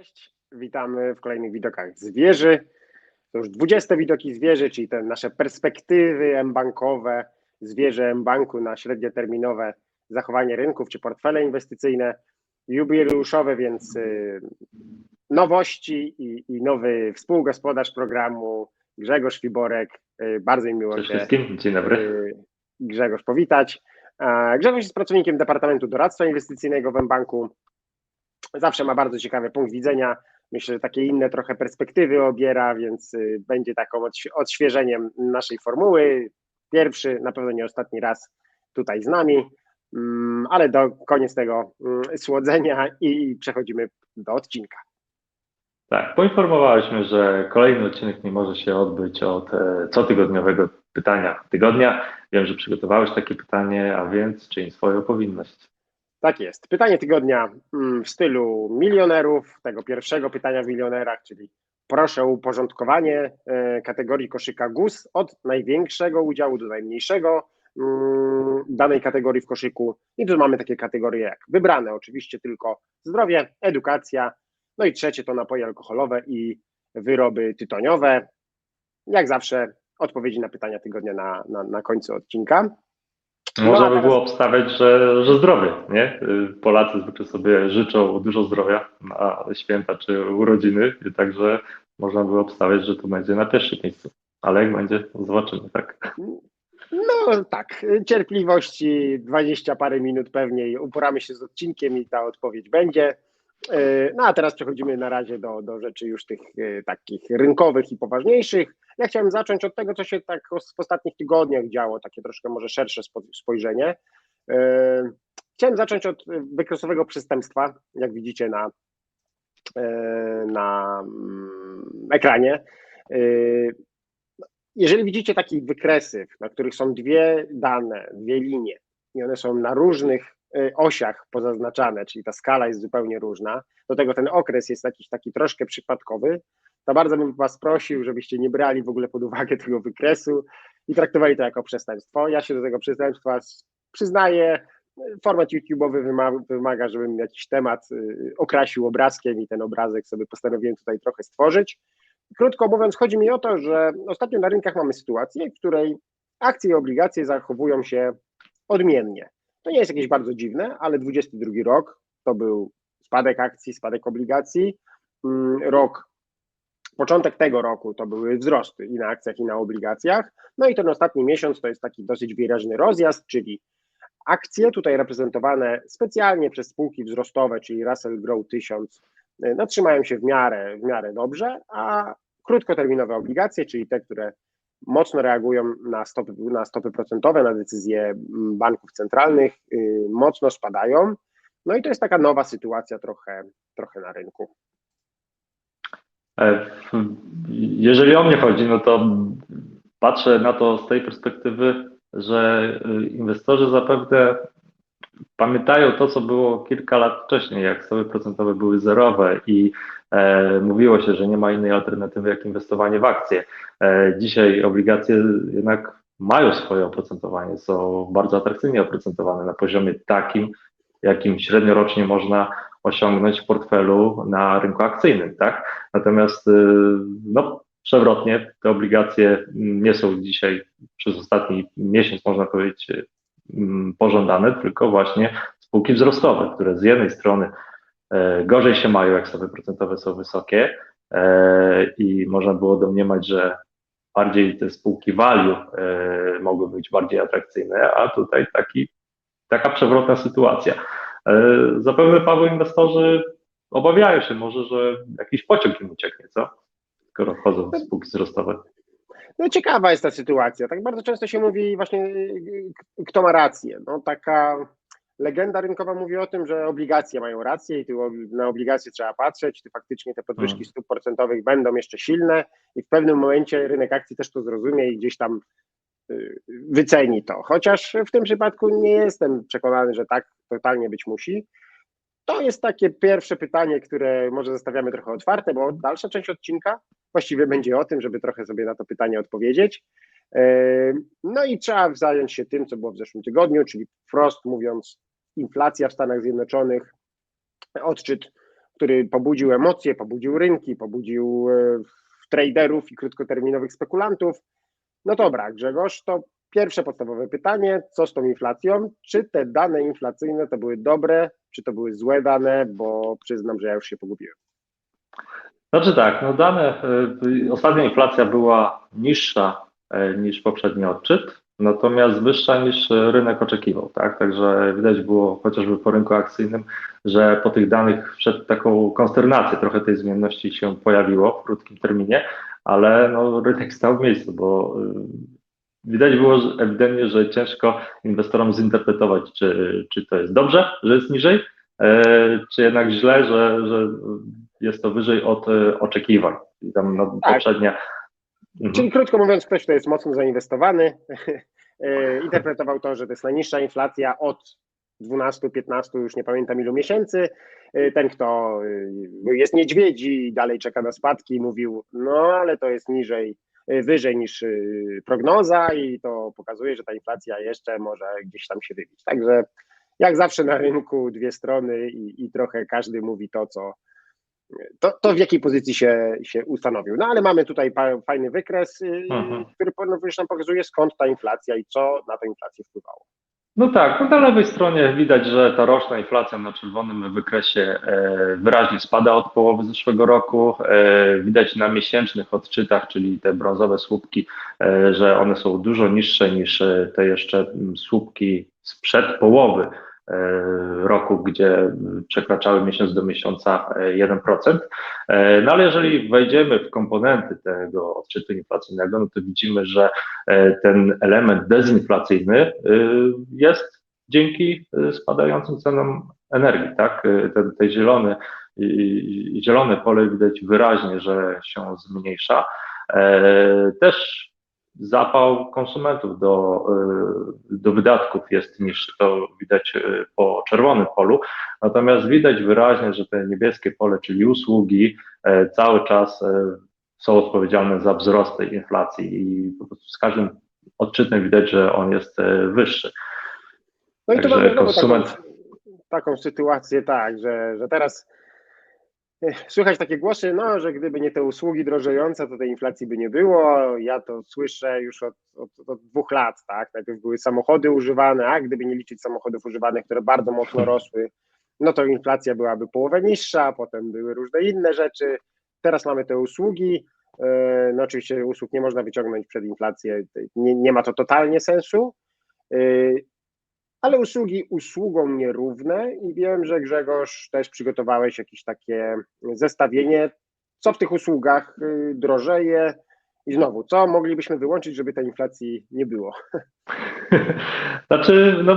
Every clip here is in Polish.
Cześć, witamy w kolejnych widokach z wieży. To już 20 widoki z wieży, czyli te nasze perspektywy mbankowe z wieży mbanku na średnioterminowe zachowanie rynków czy portfele inwestycyjne. Jubileuszowe, więc y, nowości i, i nowy współgospodarz programu Grzegorz Fiborek. Y, Bardzo mi miło Cześć wszystkim, dzień dobry. y, Grzegorz powitać. Grzegorz jest pracownikiem Departamentu Doradztwa Inwestycyjnego w mBanku. Zawsze ma bardzo ciekawy punkt widzenia. Myślę, że takie inne trochę perspektywy obiera, więc y, będzie taką odś- odświeżeniem naszej formuły. Pierwszy, na pewno nie ostatni raz tutaj z nami, Mm, ale do koniec tego mm, słodzenia i przechodzimy do odcinka. Tak, poinformowaliśmy, że kolejny odcinek nie może się odbyć od e, cotygodniowego pytania tygodnia. Wiem, że przygotowałeś takie pytanie, a więc czyń swoją powinność. Tak jest. Pytanie tygodnia mm, w stylu milionerów, tego pierwszego pytania w milionerach, czyli proszę o uporządkowanie e, kategorii koszyka GUS od największego udziału do najmniejszego mm, danej kategorii w koszyku. I tu mamy takie kategorie jak wybrane, oczywiście tylko zdrowie, edukacja, no i trzecie to napoje alkoholowe i wyroby tytoniowe. Jak zawsze odpowiedzi na pytania tygodnia na, na, na końcu odcinka. No, Można a by teraz- było obstawiać, że, że zdrowie, nie? Y, Polacy zwykle sobie życzą dużo zdrowia na święta czy urodziny, także można by obstawiać, że to będzie na pierwszym miejscu. Ale jak będzie, zobaczymy, tak? No tak, cierpliwości, 20 parę minut pewnie i uporamy się z odcinkiem i ta odpowiedź będzie. Yy, No a teraz przechodzimy na razie do, do rzeczy już tych yy, takich rynkowych i poważniejszych. Ja chciałem zacząć od tego, co się tak w ostatnich tygodniach działo, takie troszkę może szersze spo- spojrzenie. Yy, Chciałem zacząć od wykresowego przestępstwa, jak widzicie na, yy, na mm, ekranie. Jeżeli widzicie taki wykresy, na których są dwie dane, dwie linie i one są na różnych osiach pozaznaczane, czyli ta skala jest zupełnie różna, do tego ten okres jest jakiś taki troszkę przypadkowy, to bardzo bym Was prosił, żebyście nie brali w ogóle pod uwagę tego wykresu i traktowali to jako przestępstwo. Ja się do tego przestępstwa przyznaję. Format YouTube'owy wymaga, wymaga, żebym jakiś temat y, okrasił obrazkiem i ten obrazek sobie postanowiłem tutaj trochę stworzyć. Krótko mówiąc, chodzi mi o to, że ostatnio na rynkach mamy sytuację, w której akcje i obligacje zachowują się odmiennie. To nie jest jakieś bardzo dziwne, ale 22 rok to był spadek akcji, spadek obligacji. Mm, Rok, początek tego roku to były wzrosty i na akcjach, i na obligacjach. No i ten ostatni miesiąc to jest taki dosyć wyraźny rozjazd, czyli akcje tutaj reprezentowane specjalnie przez spółki wzrostowe, czyli Russell Grow 1000, y, no, trzymają się w miarę, w miarę dobrze, a krótkoterminowe obligacje, czyli te, które mocno reagują na stopy, na stopy procentowe, na decyzje mm, banków centralnych, y, mocno spadają. No i to jest taka nowa sytuacja trochę, trochę na rynku. E, Jeżeli o mnie chodzi, no to patrzę na to z tej perspektywy, że y, inwestorzy zapewne pamiętają to, co było kilka lat wcześniej, jak stopy procentowe były zerowe i e, mówiło się, że nie ma innej alternatywy jak inwestowanie w akcje. E, dzisiaj obligacje jednak mają swoje oprocentowanie, są bardzo atrakcyjnie oprocentowane na poziomie takim, jakim średnio rocznie można osiągnąć w portfelu na rynku akcyjnym, tak? Natomiast y, no, przewrotnie te obligacje nie są dzisiaj przez ostatni miesiąc, można powiedzieć, mm, pożądane, tylko właśnie spółki wzrostowe, które z jednej strony e, gorzej się mają, jak stopy procentowe są wysokie e, i można było domniemać, że bardziej te spółki value e, mogły być bardziej atrakcyjne, a tutaj taki, taka przewrotna sytuacja. E, Zapewne, Paweł, inwestorzy obawiają się może, że jakiś pociąg im ucieknie, co? Skoro wchodzą w spółki wzrostowe. No ciekawa jest ta sytuacja. Tak bardzo często się mówi właśnie, kto ma rację. No taka legenda rynkowa mówi o tym, że obligacje mają rację i tu na obligacje trzeba patrzeć, czy faktycznie te podwyżki Mhm. stóp procentowych będą jeszcze silne i w pewnym momencie rynek akcji też to zrozumie i gdzieś tam wyceni to. Chociaż w tym przypadku nie jestem przekonany, że tak totalnie być musi. To jest takie pierwsze pytanie, które może zostawiamy trochę otwarte, bo dalsza część odcinka właściwie będzie o tym, żeby trochę sobie na to pytanie odpowiedzieć. Yy, No i trzeba zająć się tym, co było w zeszłym tygodniu, czyli wprost mówiąc, inflacja w Stanach Zjednoczonych, odczyt który pobudził emocje, pobudził rynki, pobudził e, traderów i krótkoterminowych spekulantów. No dobra, Grzegorz, to pierwsze podstawowe pytanie, co z tą inflacją? Czy te dane inflacyjne to były dobre, czy to były złe dane, bo przyznam, że ja już się pogubiłem. Znaczy tak, no dane, y, ostatnia inflacja była niższa y, niż poprzedni odczyt, natomiast wyższa niż rynek oczekiwał, tak? Także widać było chociażby po rynku akcyjnym, że po tych danych przed taką konsternację trochę tej zmienności się pojawiło w krótkim terminie, ale no, rynek stał w miejscu, bo y, widać było że ewidentnie, że ciężko inwestorom zinterpretować, czy, czy to jest dobrze, że jest niżej, czy jednak źle, że, że jest to wyżej od e, oczekiwań. I tam no, tak. poprzednia. Mhm. Czyli krótko mówiąc, ktoś, kto jest mocno zainwestowany, e, interpretował to, że to jest najniższa inflacja od 12, 15, już nie pamiętam ilu miesięcy. E, ten, kto jest niedźwiedzi i dalej czeka na spadki, mówił, no ale to jest niżej, wyżej niż prognoza i to pokazuje, że ta inflacja jeszcze może gdzieś tam się wybić. Także jak zawsze na rynku dwie strony i, i trochę każdy mówi to, co, to, to w jakiej pozycji się, się ustanowił. No ale mamy tutaj fajny wykres, y, mhm. który nam pokazuje skąd ta inflacja i co na tę inflację wpływało. No tak, no na lewej stronie widać, że ta roczna inflacja na czerwonym wykresie e, wyraźnie spada od połowy zeszłego roku. E, widać na miesięcznych odczytach, czyli te brązowe słupki, e, że one są dużo niższe niż te jeszcze słupki sprzed połowy roku, gdzie przekraczały miesiąc do miesiąca 1%. E, e, no ale jeżeli wejdziemy w komponenty tego odczytu inflacyjnego, no to widzimy, że ten element dezinflacyjny jest dzięki spadającym cenom energii, tak? Te, te zielone, zielone pole widać wyraźnie, że się zmniejsza. Też zapał konsumentów do, y, do wydatków jest niż to widać y, po czerwonym polu. Natomiast widać wyraźnie, że te niebieskie pole, czyli usługi, e, cały czas e, są odpowiedzialne za wzrost tej inflacji i po prostu z każdym odczytem widać, że on jest e, wyższy. No i to mamy konsument... taką, taką sytuację, tak, że, że teraz Słychać takie głosy, no, że gdyby nie te usługi drożejące, to tej inflacji by nie było. Ja to słyszę już od, od, od, dwóch lat, tak? Najpierw były samochody używane, a gdyby nie liczyć samochodów używanych, które bardzo mocno rosły, no to inflacja byłaby połowę niższa, potem były różne inne rzeczy. Teraz mamy te usługi. E, no oczywiście usług nie można wyciągnąć przed inflację, nie, nie ma to totalnie sensu. E, ale usługi usługą nierówne i wiem, że Grzegorz też przygotowałeś jakieś takie zestawienie, co w tych usługach y, drożeje i znowu, co moglibyśmy wyłączyć, żeby tej inflacji nie było? Znaczy, no,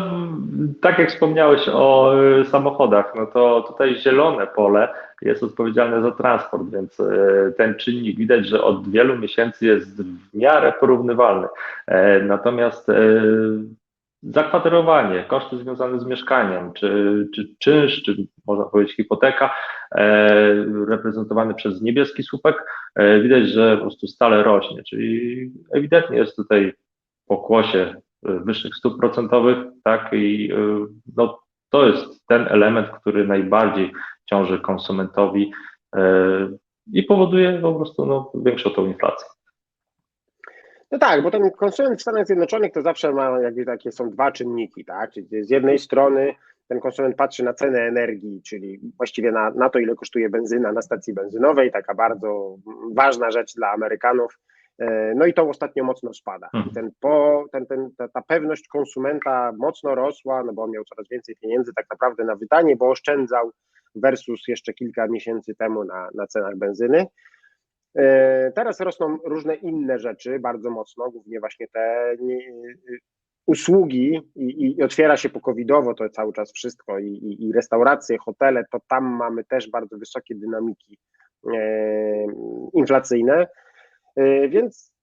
tak jak wspomniałeś o y, samochodach, no to tutaj zielone pole jest odpowiedzialne za transport, więc y, ten czynnik widać, że od wielu miesięcy jest w miarę porównywalny. E, natomiast zakwaterowanie, koszty związane z mieszkaniem, czy, czy czynsz, czy można powiedzieć hipoteka, e, reprezentowany przez niebieski słupek, e, widać, że po prostu stale rośnie, czyli ewidentnie jest tutaj pokłosie e, wyższych stóp procentowych, tak, i e, no, to jest ten element, który najbardziej ciąży konsumentowi e, i powoduje po prostu no, większą tą inflację. No tak, bo ten konsument w Stanach Zjednoczonych to zawsze ma jakby takie są dwa czynniki, tak? Czyli z jednej strony ten konsument patrzy na cenę energii, czyli właściwie na, na to, ile kosztuje benzyna na stacji benzynowej, taka bardzo ważna rzecz dla Amerykanów. E, no i to ostatnio mocno spada. Mhm. Ten po, ten, ten, ta, ta, pewność konsumenta mocno rosła, no bo on miał coraz więcej pieniędzy tak naprawdę na wydanie, bo oszczędzał versus jeszcze kilka miesięcy temu na, na cenach benzyny. E, teraz rosną różne inne rzeczy bardzo mocno, głównie właśnie te usługi i, i otwiera się po covidowo to cały czas wszystko i, i, i, restauracje, hotele, to tam mamy też bardzo wysokie dynamiki e, inflacyjne, e, więc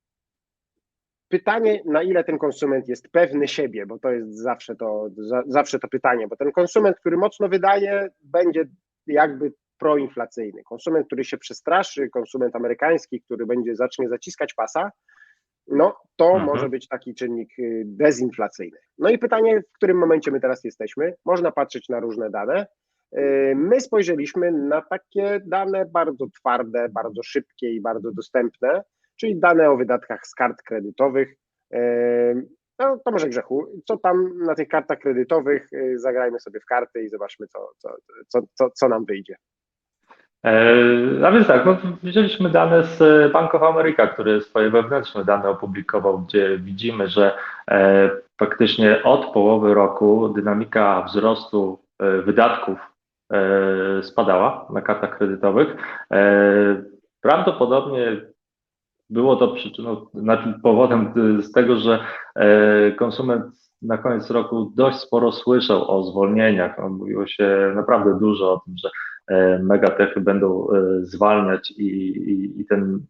pytanie, na ile ten konsument jest pewny siebie, bo to jest zawsze to, za, zawsze to pytanie, bo ten konsument, który mocno wydaje, będzie jakby proinflacyjny. Konsument, który się przestraszy, konsument amerykański, który będzie zacznie zaciskać pasa, no to mhm. może być taki czynnik y, dezinflacyjny. No i pytanie, w którym momencie my teraz jesteśmy? Można patrzeć na różne dane. Y, My spojrzeliśmy na takie dane bardzo twarde, bardzo szybkie i bardzo dostępne, czyli dane o wydatkach z kart kredytowych. Y, No to może grzechu. Co tam na tych kartach kredytowych? Zagrajmy sobie w karty i zobaczmy, co, co, co, co, co nam wyjdzie. E, A więc tak, no, wzięliśmy dane z Bank of America, który swoje wewnętrzne dane opublikował, gdzie widzimy, że e, faktycznie od połowy roku dynamika wzrostu e, wydatków e, spadała na kartach kredytowych. E, Prawdopodobnie było to przyczyną, znaczy powodem z tego, że e, konsument na koniec roku dość sporo słyszał o zwolnieniach. Mówiło się naprawdę dużo o tym, że e, megatechy będą e, zwalniać i, i, i ten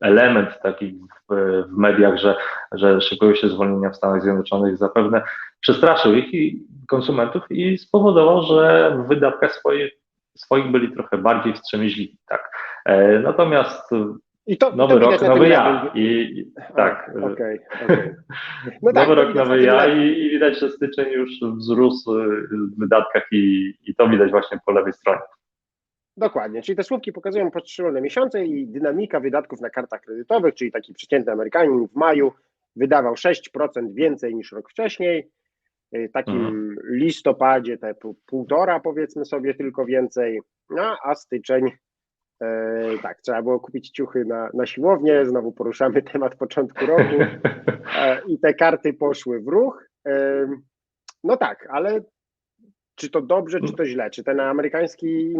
element taki w, w mediach, że, że szykują się zwolnienia w Stanach Zjednoczonych zapewne przestraszył ich i konsumentów i spowodował, że w wydatkach swoich, swoich byli trochę bardziej wstrzemięźliwi. Tak. E, Natomiast I to, nowy to rok, nowy ja. I, i tak. A, Okej, okej. No tak, Nowy rok, nowy ja i, i widać, że styczeń już wzrósł y, w wydatkach i, i to widać właśnie po lewej stronie. Dokładnie, czyli te słupki pokazują poszczególne miesiące i dynamika wydatków na kartach kredytowych, czyli taki przeciętny Amerykanin w maju wydawał 6% więcej niż rok wcześniej. W takim Mhm. listopadzie te pół- półtora powiedzmy sobie tylko więcej, no, a styczeń tak, trzeba było kupić ciuchy na, na siłownię, znowu poruszamy temat początku roku e, i te karty poszły w ruch. E, no tak, ale czy to dobrze, czy to źle? Czy ten amerykański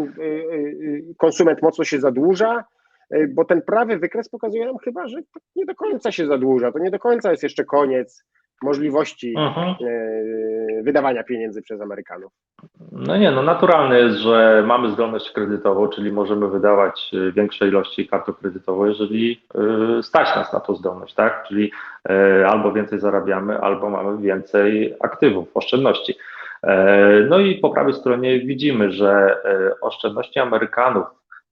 konsument mocno się zadłuża? Bo ten prawy wykres pokazuje nam chyba, że nie do końca się zadłuża. To nie do końca jest jeszcze koniec możliwości Mhm. y, wydawania pieniędzy przez Amerykanów. No nie, no naturalne jest, że mamy zdolność kredytową, czyli możemy wydawać y, większe ilości kartą kredytową, jeżeli y, stać nas na tą zdolność, tak? Czyli albo więcej zarabiamy, albo mamy więcej aktywów, oszczędności. E, No i po prawej stronie widzimy, że e, oszczędności Amerykanów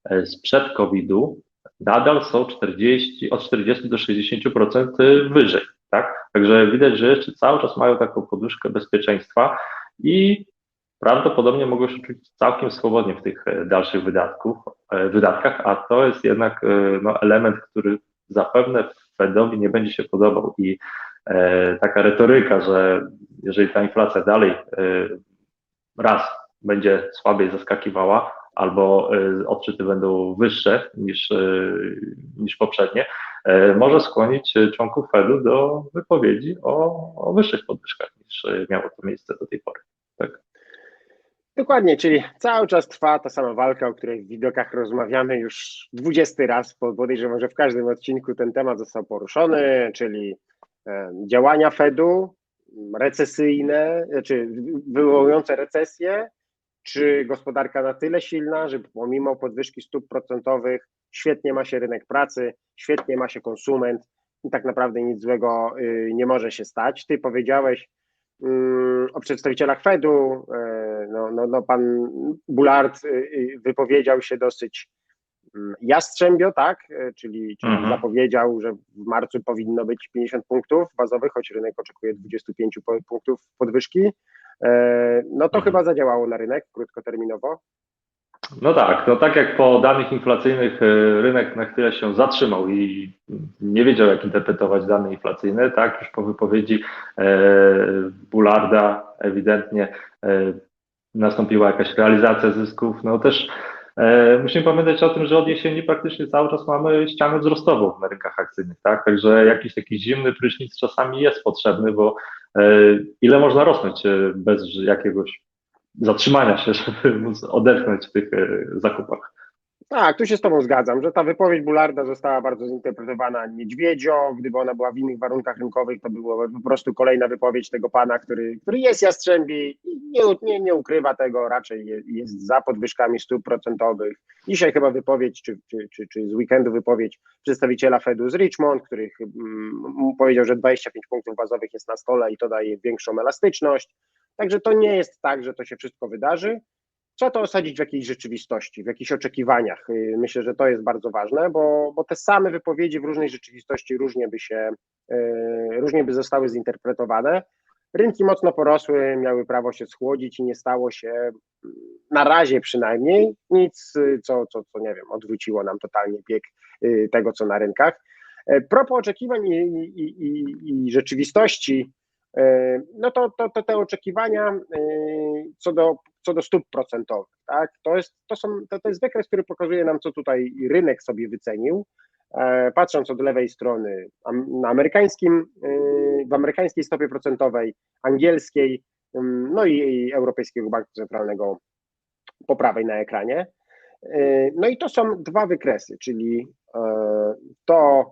e, sprzed COVID-u nadal są 40, od 40 do 60% wyżej, tak? Także widać, że jeszcze cały czas mają taką poduszkę bezpieczeństwa i prawdopodobnie mogą się czuć całkiem swobodnie w tych e, dalszych wydatków, e, wydatkach, a to jest jednak e, no, element, który zapewne Fedowi nie będzie się podobał i e, taka retoryka, że jeżeli ta inflacja dalej e, raz będzie słabiej zaskakiwała, albo e, odczyty będą wyższe niż, e, niż poprzednie, e, może skłonić członków Fedu do wypowiedzi o, o wyższych podwyżkach niż miało to miejsce do tej pory. Dokładnie, czyli cały czas trwa ta sama walka, o której w widokach rozmawiamy już 20 raz. bo Podejrzewam, że w każdym odcinku ten temat został poruszony, czyli e, działania Fedu recesyjne, czy wywołujące recesję, czy gospodarka na tyle silna, że pomimo podwyżki stóp procentowych świetnie ma się rynek pracy, świetnie ma się konsument i tak naprawdę nic złego y, nie może się stać. Ty powiedziałeś mm, o przedstawicielach Fedu, e, no, no, no pan Bullard y, y, wypowiedział się dosyć mm, jastrzębio, tak, czyli, czyli Mhm. zapowiedział, że w marcu powinno być 50 punktów bazowych, choć rynek oczekuje 25 po- punktów podwyżki. E, No to Mhm. chyba zadziałało na rynek krótkoterminowo. No tak, no tak jak po danych inflacyjnych y, rynek na chwilę się zatrzymał i nie wiedział, jak interpretować dane inflacyjne, tak, już po wypowiedzi e, Bullarda ewidentnie e, nastąpiła jakaś realizacja zysków. No też e, musimy pamiętać o tym, że od jesieni praktycznie cały czas mamy ścianę wzrostową na rynkach akcyjnych, tak, także jakiś taki zimny prysznic czasami jest potrzebny, bo e, ile można rosnąć e, bez jakiegoś zatrzymania się, żeby móc odetchnąć w tych e, zakupach. Tak, tu się z Tobą zgadzam, że ta wypowiedź Bullarda została bardzo zinterpretowana niedźwiedzio. Gdyby ona była w innych warunkach rynkowych, to była po prostu kolejna wypowiedź tego pana, który, który jest jastrzębi i nie, nie, nie ukrywa tego, raczej je- jest za podwyżkami stóp procentowych. Dzisiaj chyba wypowiedź, czy, czy, czy, czy z weekendu wypowiedź przedstawiciela Fedu z Richmond, który mm, powiedział, że 25 punktów bazowych jest na stole i to daje większą elastyczność. Także to nie jest tak, że to się wszystko wydarzy. Trzeba to osadzić w jakiejś rzeczywistości, w jakichś oczekiwaniach. Y, Myślę, że to jest bardzo ważne, bo, bo te same wypowiedzi w różnej rzeczywistości różnie by się, y, różnie by zostały zinterpretowane. Rynki mocno porosły, miały prawo się schłodzić i nie stało się mm, na razie przynajmniej nic, y, co, co, co nie wiem, odwróciło nam totalnie bieg tego, co na rynkach. E, Propos oczekiwań i, i, i, i rzeczywistości, no to, to, to te oczekiwania e, co do, co do stóp procentowych, tak? To jest, to, są, to, to jest wykres, który pokazuje nam, co tutaj rynek sobie wycenił. E, Patrząc od lewej strony na amerykańskim, e, w amerykańskiej stopie procentowej, angielskiej, ym, no i, Europejskiego Banku Centralnego po prawej na ekranie. E, No i to są dwa wykresy, czyli e, to,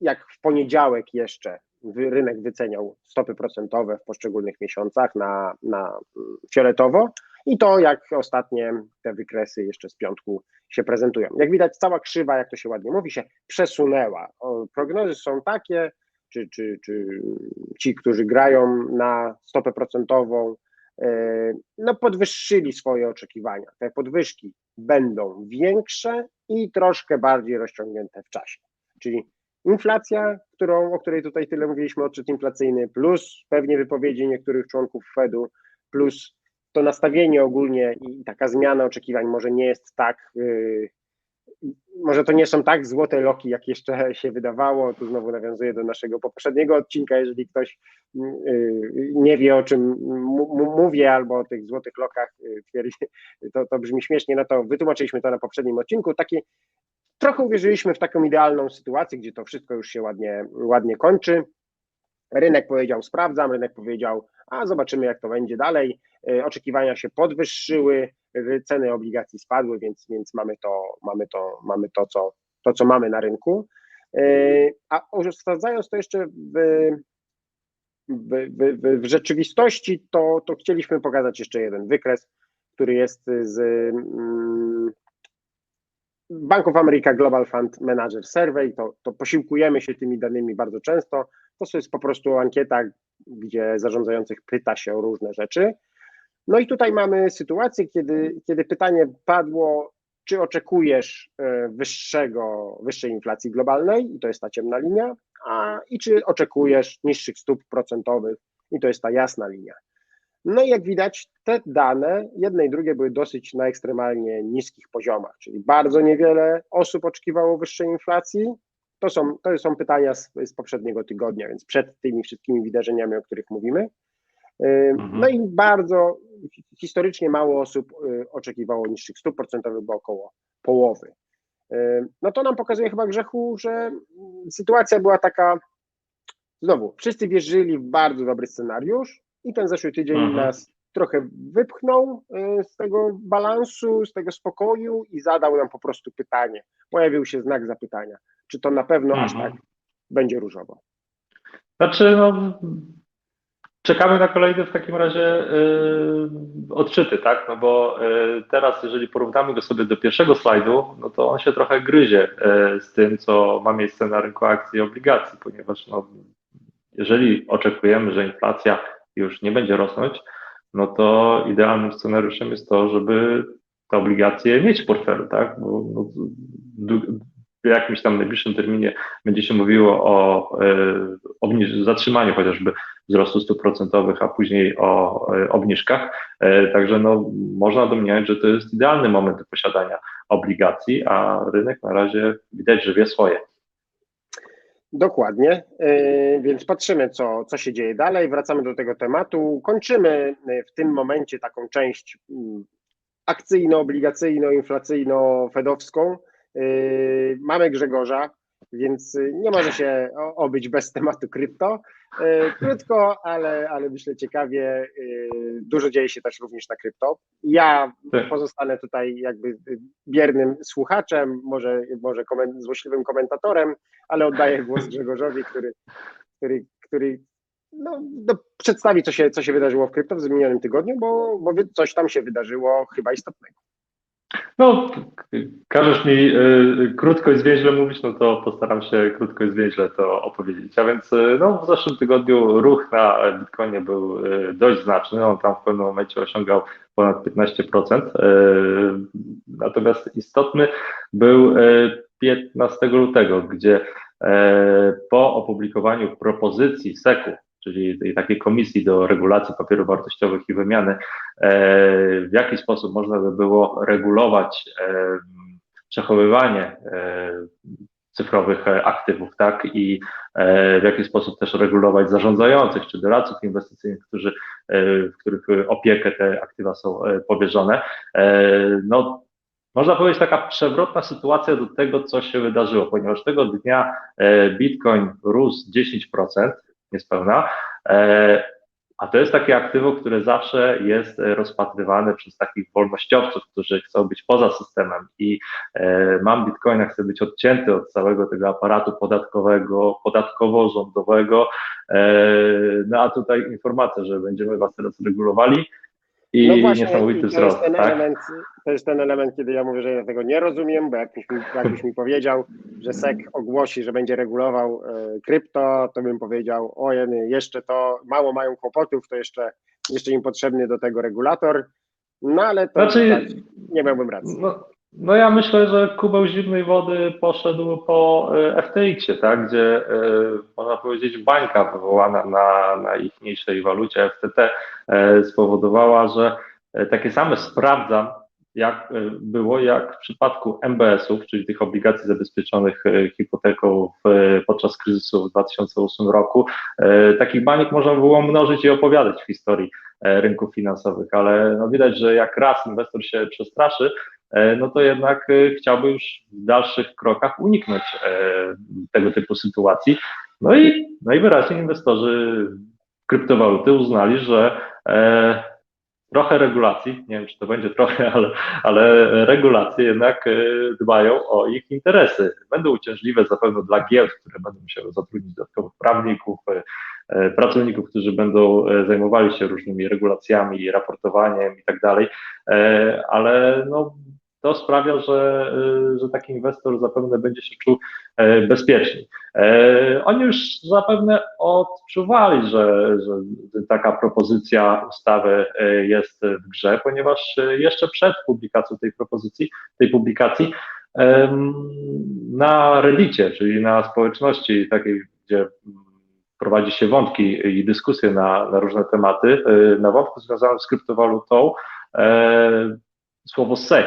jak w poniedziałek jeszcze rynek wyceniał stopy procentowe w poszczególnych miesiącach na, na mm, fioletowo i to, jak ostatnie te wykresy jeszcze z piątku się prezentują. Jak widać, cała krzywa, jak to się ładnie mówi, się przesunęła. Prognozy są takie, czy, czy, czy ci, którzy grają na stopę procentową, e, no podwyższyli swoje oczekiwania. Te podwyżki będą większe i troszkę bardziej rozciągnięte w czasie. Czyli inflacja, którą, o której tutaj tyle mówiliśmy, odczyt inflacyjny, plus pewnie wypowiedzi niektórych członków Fedu, plus to nastawienie ogólnie i taka zmiana oczekiwań może nie jest tak, yy, może to nie są tak złote loki, jak jeszcze się wydawało. Tu znowu nawiązuję do naszego poprzedniego odcinka, jeżeli ktoś yy, nie wie o czym mówię albo o tych złotych lokach yy, to, to brzmi śmiesznie, no to wytłumaczyliśmy to na poprzednim odcinku. Taki, trochę uwierzyliśmy w taką idealną sytuację, gdzie to wszystko już się ładnie, ładnie kończy. Rynek powiedział sprawdzam, rynek powiedział, a zobaczymy jak to będzie dalej. E, Oczekiwania się podwyższyły, e, ceny obligacji spadły, więc, więc mamy to, mamy to, mamy to, co, to, co mamy na rynku. E, A osadzając to jeszcze w, w, w, w, w rzeczywistości, to, to chcieliśmy pokazać jeszcze jeden wykres, który jest z mm, Bank of America Global Fund Manager Survey, to, to posiłkujemy się tymi danymi bardzo często. To jest po prostu ankieta, gdzie zarządzających pyta się o różne rzeczy. No i tutaj mamy sytuację, kiedy, kiedy pytanie padło, czy oczekujesz e, wyższego, wyższej inflacji globalnej, i to jest ta ciemna linia, a, i czy oczekujesz niższych stóp procentowych, i to jest ta jasna linia. No i jak widać, te dane, jedne i drugie były dosyć na ekstremalnie niskich poziomach, czyli bardzo niewiele osób oczekiwało wyższej inflacji. To są, to są pytania z, z poprzedniego tygodnia, więc przed tymi wszystkimi wydarzeniami, o których mówimy. Ym, No i bardzo historycznie mało osób y, oczekiwało niższych stóp procentowych, bo około połowy. Ym, No to nam pokazuje chyba grzechu, że sytuacja była taka, znowu, wszyscy wierzyli w bardzo dobry scenariusz i ten zeszły tydzień Mhm. nas trochę wypchnął y, z tego balansu, z tego spokoju i zadał nam po prostu pytanie. Pojawił się znak zapytania, czy to na pewno aż Mhm. tak będzie różowo. Znaczy, no, czekamy na kolejne w takim razie y, odczyty, tak? No bo y, teraz, jeżeli porównamy go sobie do pierwszego slajdu, no to on się trochę gryzie y, z tym, co ma miejsce na rynku akcji i obligacji, ponieważ no, jeżeli oczekujemy, że inflacja już nie będzie rosnąć, no to idealnym scenariuszem jest to, żeby te obligacje mieć w portfelu, tak? Bo no, w- jakimś tam najbliższym terminie będzie się mówiło o e, obniż- zatrzymaniu chociażby wzrostu stóp procentowych, a później o e, obniżkach. E, Także no, można domniemać, że to jest idealny moment do posiadania obligacji, a rynek na razie widać, że wie swoje. Dokładnie, Yy, więc patrzymy, co, co się dzieje dalej. Wracamy do tego tematu. Kończymy yy, w tym momencie taką część mm, akcyjno-obligacyjno-inflacyjno-fedowską. Yy, Mamy Grzegorza, więc yy, nie może się obyć bez tematu krypto. Yy, Krótko, ale, ale myślę ciekawie. Yy, Dużo dzieje się też również na krypto. Ja Tak. pozostanę tutaj jakby y, biernym słuchaczem, może, może komen- złośliwym komentatorem, ale oddaję głos Grzegorzowi, który, który, który no, no, przedstawi, co się, co się wydarzyło w krypto w minionym tygodniu, bo, bo coś tam się wydarzyło chyba istotnego. No, każesz mi y, krótko i zwięźle mówić, no to postaram się krótko i zwięźle to opowiedzieć. A więc y, no, w zeszłym tygodniu ruch na Bitcoinie był y, dość znaczny. On tam w pewnym momencie osiągał ponad 15%. y, Natomiast istotny był y, 15 lutego, gdzie po opublikowaniu propozycji SEC-u, czyli tej takiej komisji do regulacji papierów wartościowych i wymiany, e, w jaki sposób można by było regulować e, przechowywanie cyfrowych aktywów, tak, i w jaki sposób też regulować zarządzających czy doradców inwestycyjnych, którzy, w których opiekę te aktywa są powierzone. No, można powiedzieć, taka przewrotna sytuacja do tego, co się wydarzyło, ponieważ tego dnia e, Bitcoin rósł 10%, niespełna, e, a to jest takie aktywo, które zawsze jest rozpatrywane przez takich wolnościowców, którzy chcą być poza systemem. I e, mam Bitcoina, chcę być odcięty od całego tego aparatu podatkowego, podatkowo-rządowego, no a tutaj informacja, że będziemy was teraz regulowali, i no właśnie, niesamowity to wzrost. Jest ten tak? element, to jest ten element, kiedy ja mówię, że ja tego nie rozumiem, bo jakbyś mi, jakbyś mi powiedział, że SEC ogłosi, że będzie regulował e, krypto, to bym powiedział, ojej, jeszcze to mało mają kłopotów, to jeszcze, jeszcze im potrzebny do tego regulator, no ale to znaczy, tak, nie miałbym racji. No, no ja myślę, że kubeł zimnej wody poszedł po e, FTX-ie, tak, gdzie e, można powiedzieć bańka wywołana na, na ich mniejszej walucie FTT e, spowodowała, że takie same sprawdzam, jak było, jak w przypadku MBS-ów, czyli tych obligacji zabezpieczonych hipoteką w, podczas kryzysu w 2008 roku. Takich bańek można było mnożyć i opowiadać w historii rynków finansowych, ale no widać, że jak raz inwestor się przestraszy, E, no to jednak e, chciałby już w dalszych krokach uniknąć e, tego typu sytuacji. No i najwyraźniej inwestorzy kryptowaluty uznali, że trochę regulacji, nie wiem czy to będzie trochę, ale, ale regulacje jednak dbają o ich interesy. Będą uciążliwe zapewne dla giełd, które będą musiały zatrudnić dodatkowych prawników, pracowników, którzy będą zajmowali się różnymi regulacjami, raportowaniem i tak dalej, ale no, to sprawia, że, y, że taki inwestor zapewne będzie się czuł e, bezpieczniej. E, oni już zapewne odczuwali, że, że taka propozycja ustawy e, jest w grze, ponieważ jeszcze przed publikacją tej propozycji, tej publikacji na Reddicie, czyli na społeczności takiej, gdzie prowadzi się wątki i dyskusje na, na różne tematy, na wątku związanym z kryptowalutą, słowo SEC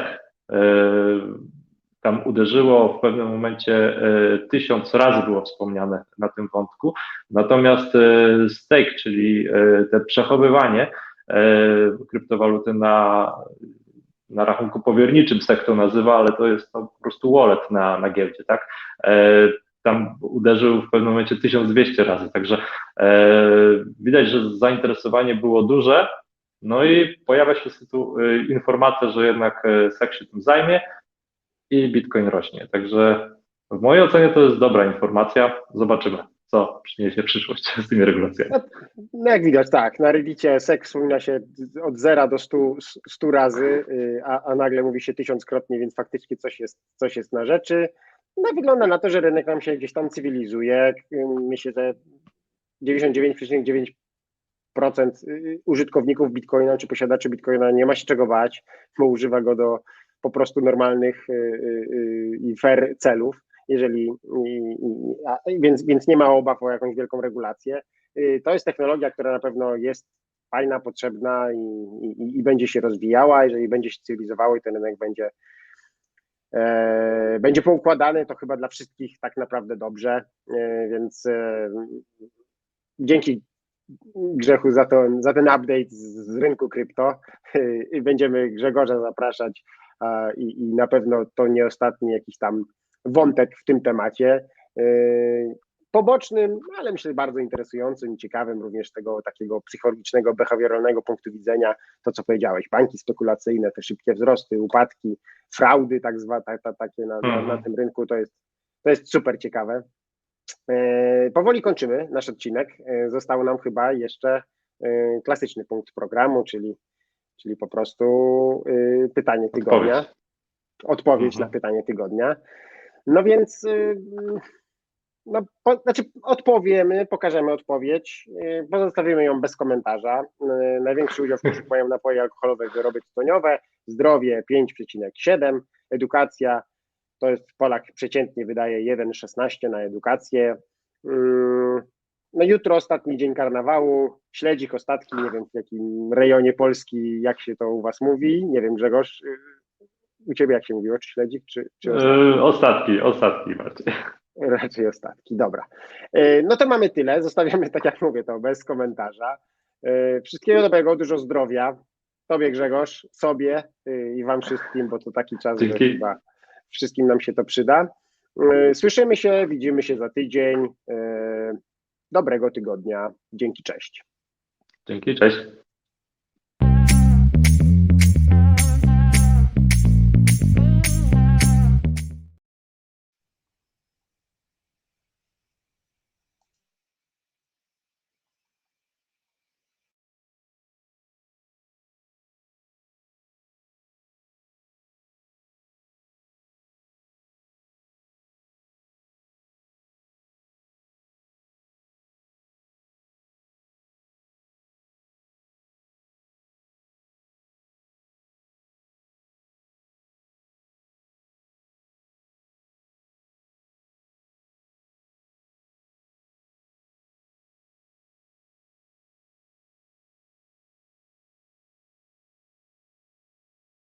tam uderzyło w pewnym momencie e, tysiąc razy było wspomniane na tym wątku. Natomiast e, stake, czyli te przechowywanie kryptowaluty na, na rachunku powierniczym, SEC to nazywa, ale to jest to po prostu wallet na, na giełdzie, tak? Tam uderzył w pewnym momencie 1200 razy, także widać, że zainteresowanie było duże, no i pojawia się y, informacja, że jednak y, SEC się tym zajmie i Bitcoin rośnie. Także w mojej ocenie to jest dobra informacja. Zobaczymy, co przyniesie przyszłość z tymi regulacjami. No, no jak widać, tak. Na Reddicie SEC wspomina się od 0 do 100, 100 razy, y, a, a nagle mówi się tysiąckrotnie, więc faktycznie coś jest, coś jest na rzeczy. No wygląda na to, że rynek nam się gdzieś tam cywilizuje. Myślę, że 99,9% procent y, użytkowników Bitcoina czy posiadaczy Bitcoina nie ma się czego bać, bo używa go do po prostu normalnych y, y, i fair celów, jeżeli, więc, więc nie ma obaw o jakąś wielką regulację. To jest technologia, która na pewno jest fajna, potrzebna i, i, i będzie się rozwijała. Jeżeli będzie się cywilizowało i ten rynek będzie, e, będzie poukładany, to chyba dla wszystkich tak naprawdę dobrze. E, więc e, dzięki Grzechu za, to, za ten update z, z rynku krypto i będziemy Grzegorza zapraszać i, i na pewno to nie ostatni jakiś tam wątek w tym temacie. Y, pobocznym, ale myślę bardzo interesującym i ciekawym również tego takiego psychologicznego, behawioralnego punktu widzenia, to co powiedziałeś, banki spekulacyjne, te szybkie wzrosty, upadki, fraudy tak zwane, ta, ta, takie na, na, na mhm. tym rynku, to jest, to jest super ciekawe. E, powoli kończymy nasz odcinek. E, został nam chyba jeszcze e, klasyczny punkt programu, czyli, czyli po prostu pytanie tygodnia. Odpowiedź, Odpowiedź mhm. na pytanie tygodnia. No więc no, po, znaczy odpowiemy, pokażemy odpowiedź, pozostawimy ją bez komentarza. Największy udział w koszyku mają napoje alkoholowe, wyroby tytoniowe, zdrowie 5,7, edukacja to jest Polak przeciętnie wydaje 1,16 na edukację. Mm, No jutro ostatni dzień karnawału, śledzik ostatki, nie wiem w jakim rejonie Polski, jak się to u was mówi, nie wiem Grzegorz, y, u ciebie jak się mówiło, czy śledzik, czy, czy ostatki? Yy, Ostatki, ostatki bardziej. Raczej ostatki, dobra. E, No to mamy tyle. Zostawiamy, tak jak mówię, to bez komentarza. Wszystkiego dobrego, dużo zdrowia. Tobie Grzegorz, sobie i Wam wszystkim, bo to taki czas, że Dzięki. chyba wszystkim nam się to przyda. E, Słyszymy się, widzimy się za tydzień. E, Dobrego tygodnia. Dzięki, cześć. Dzięki, cześć.